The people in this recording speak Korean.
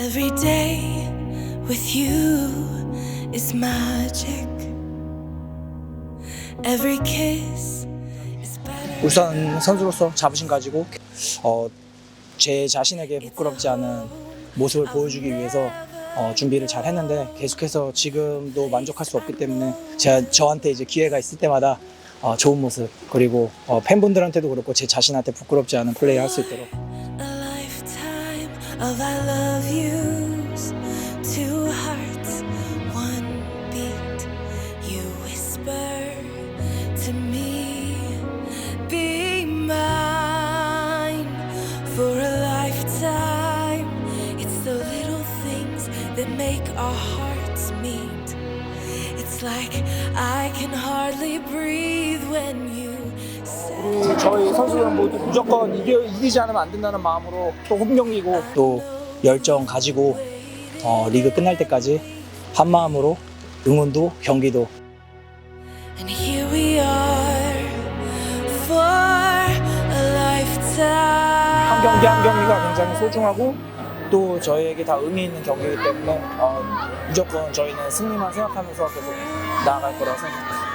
Every day with you is magic. Every kiss is better. 울산 선수로서 자부심 가지고 어, 제 자신에게 부끄럽지 않은 모습을 보여주기 위해서 어, 준비를 잘 했는데 계속해서 지금도 만족할 수 없기 때문에 제가 저한테 이제 기회가 있을 때마다 어, 좋은 모습 그리고 어, 팬분들한테도 그렇고 제 자신한테 부끄럽지 않은 플레이 할 수 있도록 of I love yous. Two hearts, one beat. You whisper to me, be mine for a lifetime. It's the little things that make our hearts meet. It's like I can hardly breathe when you say. 저희 선수들은 모두 무조건 이겨, 이기지 않으면 안 된다는 마음으로 또 홈경기고 또 열정 가지고 어, 리그 끝날 때까지 한 마음으로 응원도 경기도 And here we are for a lifetime. 한 경기 한 경기가 굉장히 소중하고 또 저희에게 다 의미 있는 경기이기 때문에 어, 무조건 저희는 승리만 생각하면서 계속 나아갈 거라고 생각합니다.